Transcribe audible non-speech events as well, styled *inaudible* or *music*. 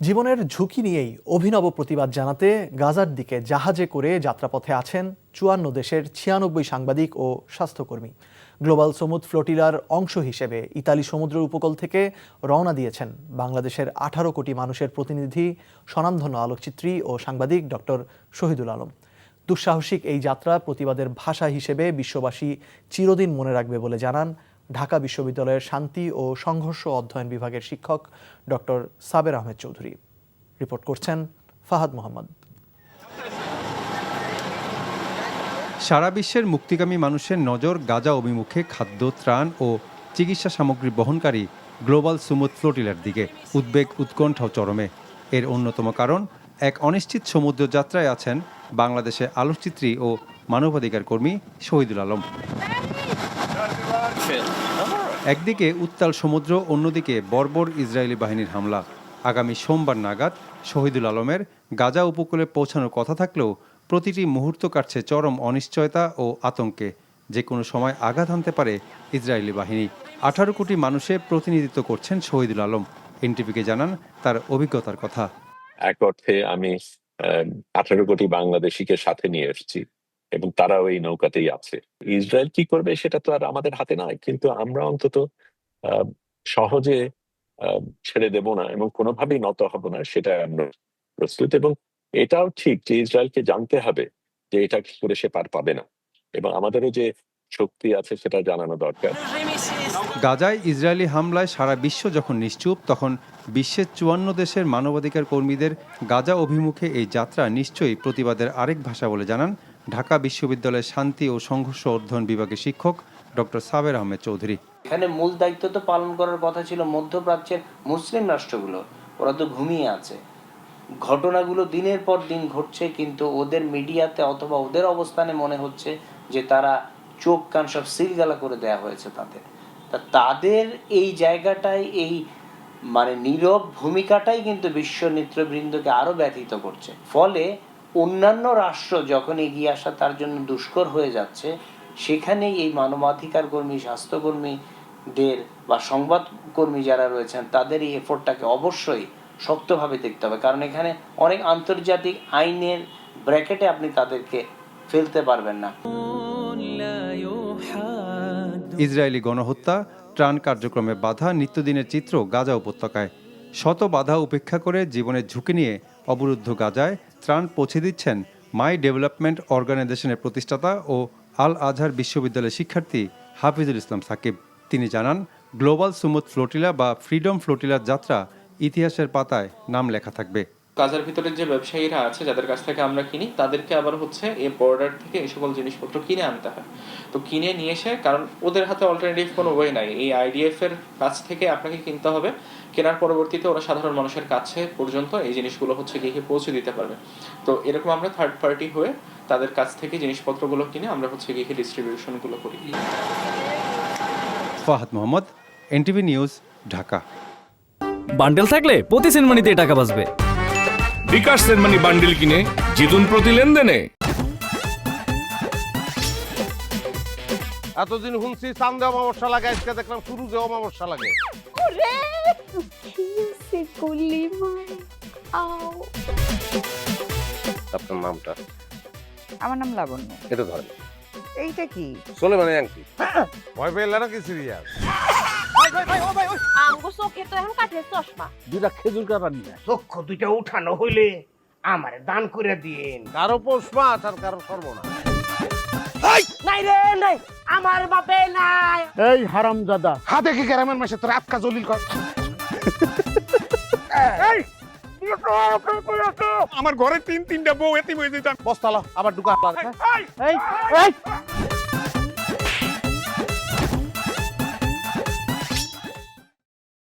জীবনের ঝুঁকি নিয়েই অভিনব প্রতিবাদ জানাতে গাজার দিকে জাহাজে করে যাত্রাপথে আছেন চুয়ান্ন দেশের ছিয়ানব্বই সাংবাদিক ও স্বাস্থ্যকর্মী। গ্লোবাল সমুদ ফ্লোটিলার অংশ হিসেবে ইতালি সমুদ্র উপকূল থেকে রওনা দিয়েছেন বাংলাদেশের আঠারো কোটি মানুষের প্রতিনিধি, স্বনামধন্য আলোকচিত্রী ও সাংবাদিক ডক্টর শহীদুল আলম। দুঃসাহসিক এই যাত্রা প্রতিবাদের ভাষা হিসেবে বিশ্ববাসী চিরদিন মনে রাখবে বলে জানান ঢাকা বিশ্ববিদ্যালয়ের শান্তি ও সংঘর্ষ অধ্যয়ন বিভাগের শিক্ষক ডক্টর সাবের আহমেদ চৌধুরী। রিপোর্ট করছেন ফাহাদ মোহাম্মদ। সারা বিশ্বের মুক্তিকামী মানুষের নজর গাজা অভিমুখে খাদ্য, ত্রাণ ও চিকিৎসা সামগ্রী বহনকারী গ্লোবাল সুমুদ ফ্লোটিলার দিকে উদ্বেগ উৎকণ্ঠাও চরমে। এর অন্যতম কারণ, এক অনিশ্চিত সমুদ্র যাত্রায় আছেন বাংলাদেশের আলোকচিত্রী ও মানবাধিকার কর্মী শহীদুল আলম। একদিকে উত্তাল সমুদ্র অন্যদিকে বর্বর ইসরায়েলি বাহিনীর হামলা। আগামী সোমবার নাগাদ শহীদুল আলমের গাজা উপকূলে পৌঁছানোর কথা থাকলেও প্রতিটি মুহূর্ত কাটছে চরম অনিশ্চয়তা ও আতঙ্কে। যে কোনো সময় আঘাত হানতে পারে ইসরায়েলি বাহিনী। আঠারো কোটি মানুষের প্রতিনিধিত্ব করছেন শহীদুল আলম। এনটিভিকে জানান তার অভিজ্ঞতার কথা। এক অর্থে আমি আঠারো কোটি বাংলাদেশিকে সাথে নিয়ে এসেছি। এবং তারাও এই নৌকাতেই আছে। ইসরায়েল কি করবে সেটা তো আর আমাদের হাতে নয় কিন্তু আমরা অন্তত সহজে ছেড়ে দেব না এবং কোনোভাবেই নত হব না সেটা আমরা প্রস্তুত। এবং এটাও ঠিক যে ইসরায়েলকে জানতে হবে যে এটা কি করে সে পার পাবে না। এবং আমাদেরও যে শক্তি আছে সেটা জানানো দরকার। গাজায় ইসরায়েলি হামলায় সারা বিশ্ব যখন নিশ্চুপ, তখন বিশ্বের চুয়ান্ন দেশের মানবাধিকার কর্মীদের গাজা অভিমুখে এই যাত্রা নিশ্চয়ই প্রতিবাদের আরেক ভাষা বলে জানান ঢাকা বিশ্ববিদ্যালয়ের শান্তি ও সংঘর্ষ অধ্যয়ন বিভাগের শিক্ষক ডক্টর সাবের আহমেদ চৌধুরী। এখানে মূল দায়িত্ব তো পালন করার কথা ছিল মধ্যপ্রাচ্যের মুসলিম রাষ্ট্রগুলো। ওরা তো ঘুমিয়ে আছে। ঘটনাগুলো দিনের পর দিন ঘটছে, কিন্তু ওদের মিডিয়াতে অথবা ওদের অবস্থানে মনে হচ্ছে যে তারা চোখ কান সব সিলগালা করে দেয়া হয়েছে তাদের। তা তাদের এই জায়গাটায় এই মানে নীরব ভূমিকাটাই কিন্তু বিশ্ব নেতৃবৃন্দকে আরও ব্যথিত করছে। ফলে অন্যান্য রাষ্ট্র যখন এগিয়ে আসা তার জন্য দুষ্কর হয়ে যাচ্ছে, সেখানেই এই মানবাধিকার কর্মী স্বাস্থ্যকর্মীদের বা সংবাদকর্মী যারা রয়েছেন, তাদের এই এফোর্টটাকে অবশ্যই শক্তভাবে দেখতে হবে। কারণ এখানে অনেক আন্তর্জাতিক আইনের ব্র্যাকেটে আপনি তাদেরকে ফেলতে পারবেন না। ইসরায়েলি গণহত্যা, ত্রাণ কার্যক্রমে বাধা, নিত্যদিনের চিত্র গাজা উপত্যকায়। শত বাধা উপেক্ষা করে জীবনের ঝুঁকি নিয়ে অবরুদ্ধ গাজায় ত্রাণ পৌঁছে দিচ্ছেন মাই ডেভেলপমেন্ট অর্গানাইজেশনের প্রতিষ্ঠাতা ও আল আজহার বিশ্ববিদ্যালয়ের শিক্ষার্থী হাফিজুল ইসলাম সাকিব। তিনি জানান, গ্লোবাল সুমুদ ফ্লোটিলা বা ফ্রিডম ফ্লোটিলার যাত্রা ইতিহাসের পাতায় নাম লেখা থাকবে। গাজার ভিতরে যে ব্যবসায়ীরা আছে যাদের কাছ থেকে আমরা কিনি তাদেরকে আবার হচ্ছে এই বর্ডার থেকে এই সকল জিনিসপত্র কিনে আনতে হয়। তো কিনে নিয়ে এসে কারণ ওদের হাতে অল্টারনেটিভ কোনো ওয়ে নাই। এই আইডিএফ এর কাছ থেকে আপনাকে কিনতে হবে। কেনার পরবর্তীতে ওরা সাধারণ মানুষের কাছে পর্যন্ত এই জিনিসগুলো হচ্ছে গিয়ে পৌঁছে দিতে পারবে। তো এরকম আমরা থার্ড পার্টি হয়ে তাদের কাছ থেকে জিনিসপত্রগুলো কিনে আমরা হচ্ছে গিয়ে ডিস্ট্রিবিউশনগুলো করি। Fahad Mohammad NTV news Dhaka. Bundle থাকলে প্রতি সেনমানিতে টাকা বাঁচবে। বিকাশ সেনমানি বান্ডিল কিনে জিতুন প্রতি লেনদেনে। এতদিন শুনছি চান্দে অমাবস্যা লাগে আজকে দেখলাম শুরুতে অমাবস্যা লাগে। ওরে কিসে গুলি মার আও। আপনার নামটা? আমার নাম লাবণ্য। এটা ধরেন। এইটা কি? চলে মানে আংটি ভয় পেলে নাকি সিরিয়াস আমগো চোখে তো এখন কাঠের চশমা। দুটা খেজুর কাটা নিয়ে চক্ষু দুইটা উঠানো হইলে আমারে দান করে দিন কারও পৌষ মাস আর কারও সর্বনাশ নাই রে নাই। আমার বাপে নাই। এই হারাম দাদা হাতে কি গ্রামের মাসে তোর আটকা জলিল কর? *laughs* আমার ঘরে তিন তিনটা বউ এতিম হয়ে যেতাম। বস্তালা আবার ঢুকা। এই এই!